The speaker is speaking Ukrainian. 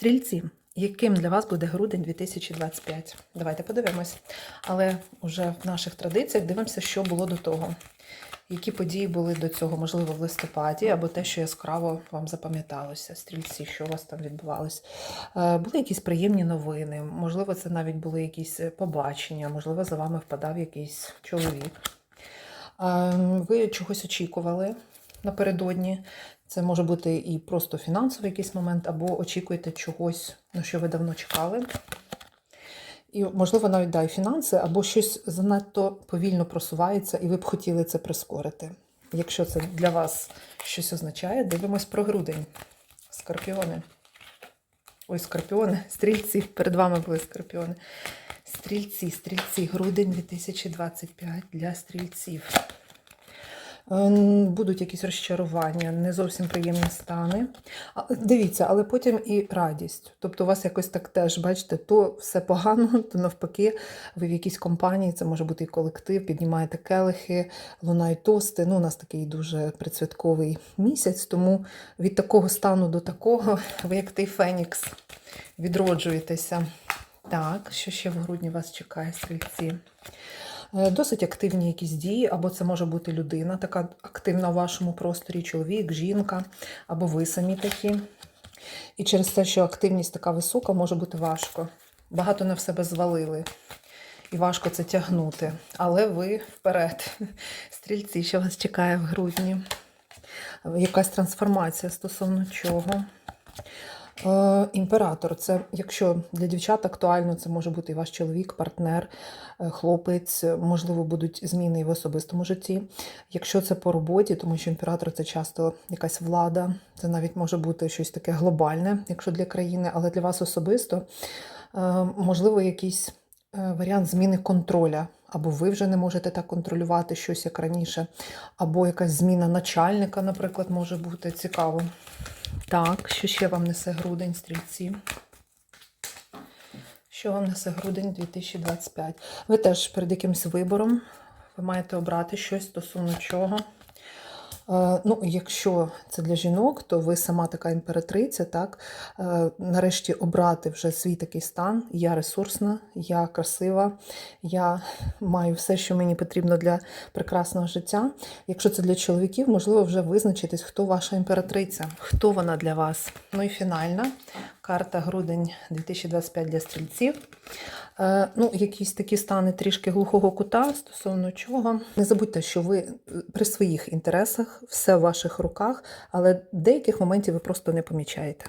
Стрільці, яким для вас буде грудень 2025? Давайте подивимось. Але вже в наших традиціях дивимося, що було до того. Які події були до цього, можливо, в листопаді, або те, що яскраво вам запам'яталося, стрільці, що у вас там відбувалось. Е, Були якісь приємні новини, можливо, це навіть були якісь е, побачення, можливо, за вами впадав якийсь чоловік. Е, Ви чогось очікували напередодні. Це може бути і просто фінансовий якийсь момент, або очікуєте чогось, на що ви давно чекали. І, можливо, навіть да, і фінанси, або щось занадто повільно просувається, і ви б хотіли це прискорити. Якщо це для вас щось означає, дивимось про грудень. Скорпіони. Ой, скорпіони, стрільці, перед вами були скорпіони. Стрільці, стрільці, грудень 2025 для стрільців. Ем, Будуть якісь розчарування, не зовсім приємні стани. Дивіться, але потім і радість. Тобто, у вас якось так теж, бачите, то все погано, то навпаки, ви в якійсь компанії, це може бути і колектив, піднімаєте келихи, лунають тости. Ну, у нас такий дуже предсвятковий місяць, тому від такого стану до такого, ви як той Фенікс, відроджуєтеся. Так, що ще в грудні вас чекає, стрільці? Е, Досить активні якісь дії, або це може бути людина, така активна в вашому просторі, чоловік, жінка, або ви самі такі. І через те, що активність така висока, може бути важко. Багато на в себе звалили. І важко це тягнути. Але ви вперед. Стрільці, що вас чекає в грудні? Якась трансформація стосовно чого? Е, Імператор це, якщо для дівчат актуально, це може бути і ваш чоловік, партнер, е, хлопець, можливо, будуть зміни і в особистому житті. Якщо це по роботі, тому що імператор це часто якась влада, це навіть може бути щось таке глобальне, якщо для країни, але для вас особисто е, можливо якийсь варіант зміни контроля. Або ви вже не можете так контролювати щось як раніше, або якась зміна начальника, наприклад, може бути цікаво. Так, що ще вам несе грудень, стрільці? Що вам несе грудень 2025? Ви теж перед якимось вибором. Ви маєте обрати щось стосовно чого. Е, Ну, якщо це для жінок, то ви сама така імператриця, так? Е, Нарешті обрати вже свій такий стан. Я ресурсна, я красива, я маю все, що мені потрібно для прекрасного життя. Якщо це для чоловіків, можливо, вже визначитись, хто ваша імператриця, хто вона для вас. Ну і фінальна карта грудень 2025 для стрільців. Е, Ну, якісь такі стани трішки глухого кута стосовно чого. Не забудьте, що ви е, при своїх інтересах, все в ваших руках, але деяких моментів ви просто не помічаєте.